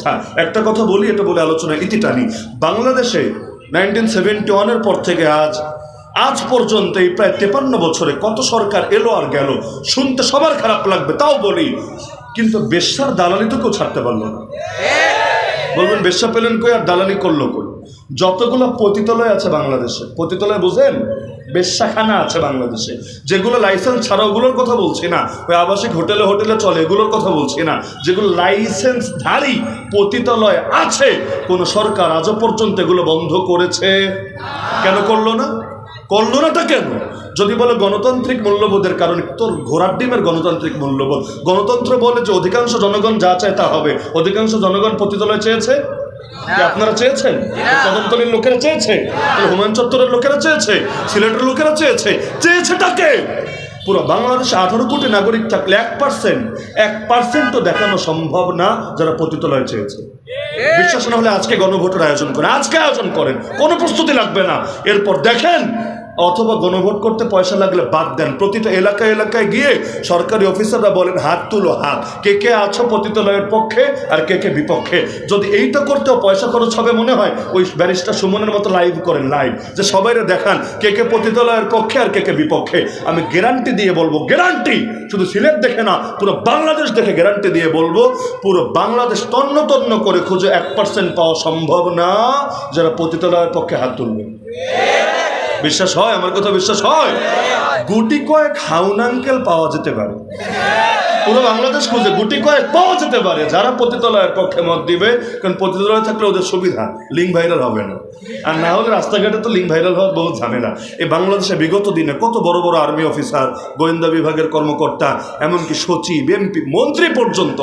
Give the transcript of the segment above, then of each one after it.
অবস্থা একটা কথা বলি, এটা বলে আলোচনা ইতি টানি। বাংলাদেশে নাইনটিন সেভেন্টি ওয়ানের পর থেকে আজ আজ পর্যন্ত এই প্রায় তেপান্ন বছরে কত সরকার এলো আর গেল, শুনতে সবার খারাপ লাগবে, তাও বলি। কিন্তু বেশ্যার দালালি তো কেউ ছাড়তে পারল না। বলবেন, বেশ্যা পেলেন কই আর দালালি করল কই? যতগুলো পতিতলয় আছে বাংলাদেশে, পতিতলয় বুঝেন? বেশ্যাখানা আছে বাংলাদেশে। যেগুলো লাইসেন্স ছাড়া ওগুলোর কথা বলছি না। ওই আবাসিক হোটেলে হোটেলে চলে, এগুলোর কথা বলছি না। যেগুলো লাইসেন্সধারী পতিতালয় আছে, কোনো সরকার আজও পর্যন্ত এগুলো বন্ধ করেছে। কেন করল না? করল না তা কেন? যদি বলে গণতান্ত্রিক মূল্যবোধের কারণে, তোর ঘোড়ার ডিমের গণতান্ত্রিক মূল্যবোধ। গণতন্ত্র বলে যে অধিকাংশ জনগণ যা চায় তা হবে। অধিকাংশ জনগণ পতিতলয় চেয়েছে। আপনারা চেয়েছেন? কদমতলীর লোকেরা চেয়েছে? হুমায়ুন চত্বরের লোকেরা চেয়েছে? সিলেটের লোকেরা চেয়েছে? চেয়েছে তাকে? পুরো বাংলাদেশে আঠারো কোটি নাগরিক থাকলে এক পার্সেন্ট এক পার্সেন্ট তো দেখানো সম্ভব না যারা পতিতলয় চেয়েছে। বিশ্বাস না হলে আজকে গণভোটের আয়োজন করে আজকে আয়োজন করেন। কোনো প্রস্তুতি লাগবে না। এরপর দেখেন অথবা গণভোট করতে পয়সা লাগলে বাদ দেন। প্রতিটা এলাকায় এলাকায় গিয়ে সরকারি অফিসাররা বলেন, হাত তুলো হাত। কে কে আছো পতিতলয়ের পক্ষে আর কে কে বিপক্ষে? যদি এইটা করতেও পয়সা খরচ হবে মনে হয়, ওই ব্যারিস্টার সুমনের মতো লাইভ করেন, লাইভ। যে সবাইরে দেখান, কে কে পতিতলয়ের পক্ষে আর কে কে বিপক্ষে। আমি গ্যারান্টি দিয়ে বলব, গ্যারান্টি! শুধু সিলেট দেখে না, পুরো বাংলাদেশ দেখে গ্যারান্টি দিয়ে বলব, পুরো বাংলাদেশ তন্ন তন্ন করে খুঁজে এক পার্সেন্ট পাওয়া সম্ভব না, যারা পতিতলয়ের পক্ষে হাত তুলবে। বিশ্বাস হয়? আমার কথা বিশ্বাস হয়? গুটি কয়েক হাউন আঙ্কেল পাওয়া যেতে পারে। পুরো বাংলাদেশ খুঁজে গুটি কয়েক পাওয়া যেতে পারে, যারা পতিতলয়ের পক্ষে মত দিবে, কারণ পতিতলয় থাকলে ওদের সুবিধা লিঙ্ক ভাইরাল হবে না। আর না হলে রাস্তাঘাটে তো লিঙ্ক ভাইরাল হওয়ার বহু ঝামেলা। এই বাংলাদেশে বিগত দিনে কত বড় বড় আর্মি অফিসার গোয়েন্দা বিভাগের কর্মকর্তা, এমনকি সচিব এমপি মন্ত্রী পর্যন্ত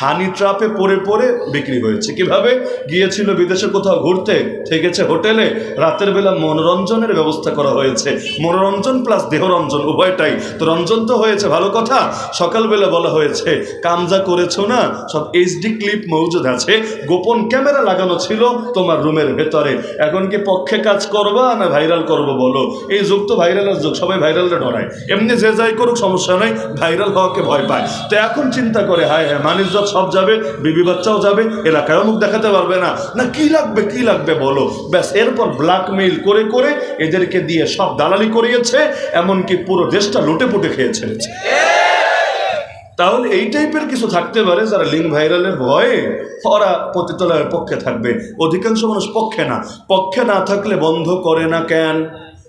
হানি ট্রাপে পড়ে পড়ে বিক্রি হয়েছে। কীভাবে? গিয়েছিল বিদেশে কোথাও ঘুরতে, থেকেছে হোটেলে, রাতের বেলা মনোরঞ্জনের ব্যবস্থা করা হয়েছে। মনোরঞ্জন প্লাস দেহরঞ্জন, উভয়টাই। তো রঞ্জন তো হয়েছে, ভালো কথা? সকালবেলা বলা হয়েছে কামজা করেছ না, সব এইচডি ক্লিপ মজুদ আছে, গোপন ক্যামেরা লাগানো ছিল তোমার রুমের ভেতরে। এখন কি পক্ষে কাজ করবা না ভাইরাল করব বলো? এই যুগ তো ভাইরালের যুগ, সবাই ভাইরালটা ডরায়। এমনি যে যাই করুক, সমস্যা নাই ভাইরাল হওয়াকে ভয় পায়। তো এখন চিন্তা করে, হায় হ্যাঁ মানুষজন সব যাবে, বিবি বাচ্চাও যাবে, এলাকায়ও মুখ দেখাতে পারবে না। না, কি লাগবে কি লাগবে বলো? ব্যাস, এরপর ব্ল্যাকমেইল করে করে এদেরকে দিয়ে সব দালালি করিয়েছে, এমনকি পুরো দেশটা লুটে পুটে খেয়ে ছেড়েছে। তাহলে এই টাইপের কিছু থাকতে পারে যারা লিঙ্ক ভাইরালের ভয়ে ওরা পতিতলয়ের পক্ষে থাকবে। অধিকাংশ মানুষ পক্ষে না। পক্ষে না থাকলে বন্ধ করে না কেন?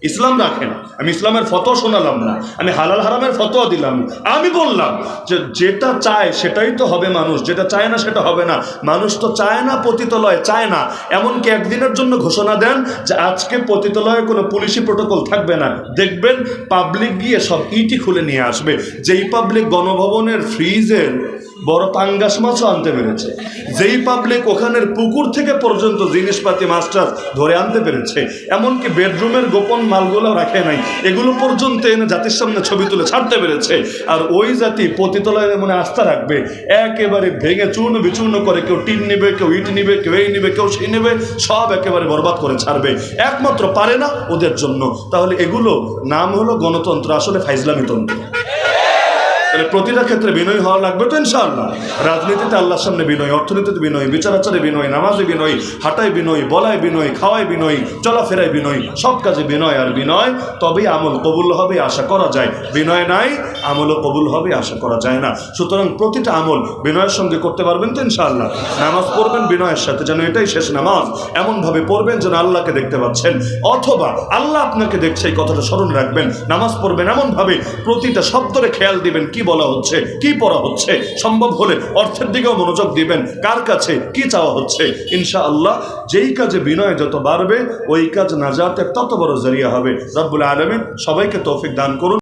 ইসলাম রাখেন আমি ইসলামের ফটো শোনালাম না। আমি হালাল হারামের ফতোয়া দিলাম। আমি বললাম যে যেটা চায় সেটাই তো হবে মানুষ। যেটা চায় না সেটা হবে না। মানুষ তো চায় না পতিতলয়, চায় না। এমনকি একদিনের জন্য ঘোষণা দেন যে আজকে পতিতলয়ে কোনো পুলিশি প্রোটোকল থাকবে না। দেখবেন পাবলিক গিয়ে সব ইটি খুলে নিয়ে আসবে। যেই পাবলিক গণভবনের ফ্রিজের বড় পাঙ্গাস মাছও আনতে পেরেছে। যেই পাবলিক ওখানের পুকুর থেকে পর্যন্ত জিনিসপাতি মাস্টার ধরে আনতে পেরেছে। এমনকি বেডরুমের গোপন মালগুলো রাখে নাই। এগুলো পর্যন্ত এনে জাতির সামনে ছবি তুলে ছাড়তে পেরেছে। আর ওই জাতি পতিতলায় মনে আস্থা রাখবে। একেবারে ভেঙে চূর্ণ বিচূর্ণ করে কেউ টিন নেবে, কেউ ইট নিবে, কেউ এই নিবে, কেউ সেই নেবে, সব একেবারে বরবাদ করে ছাড়বে। একমাত্র পারে না ওদের জন্য। তাহলে এগুলো নাম হলো গণতন্ত্র, আসলে ফাইজলামি তন্ত্র। তাহলে প্রতিটা ক্ষেত্রে বিনয় হওয়া লাগবে তো ইনশাআল্লাহ। রাজনীতিতে আল্লাহর সামনে বিনয়, অর্থনীতিতে বিনয় বিচার আচারে বিনয়, নামাজে বিনয়, হাঁটায় বিনয়, বলায় বিনয়, খাওয়ায় বিনয়, চলাফেরায় বিনয়, সব কাজে বিনয় আর বিনয়, তবেই আমল কবুল হবে, আশা করা যায়। বিনয় নাই, আমলও কবুল হবে, আশা করা যায় না। সুতরাং প্রতিটা আমল বিনয়ের সঙ্গে করতে পারবেন তো ইনশাআল্লাহ। নামাজ পড়বেন বিনয়ের সাথে, যেন এটাই শেষ নামাজ। এমনভাবে পড়বেন যেন আল্লাহকে দেখতে পাচ্ছেন। অথবা আল্লাহ আপনাকে দেখছে, এই কথাটা স্মরণ রাখবেন। নামাজ পড়বেন এমনভাবে, প্রতিটা শব্দরে খেয়াল দিবেন কি বলা হচ্ছে? কি পড়া হচ্ছে? সম্ভব হলে অর্থের দিকেও মনোযোগ দিবেন। কার কাছে কি চাওয়া হচ্ছে? ইনশা আল্লাহ যেই কাজে বিনয় যত বাড়বে, ওই কাজ না নাজাতের তত বড় জরিয়া হবে। রব্বুল আলমিন সবাইকে তৌফিক দান করুন।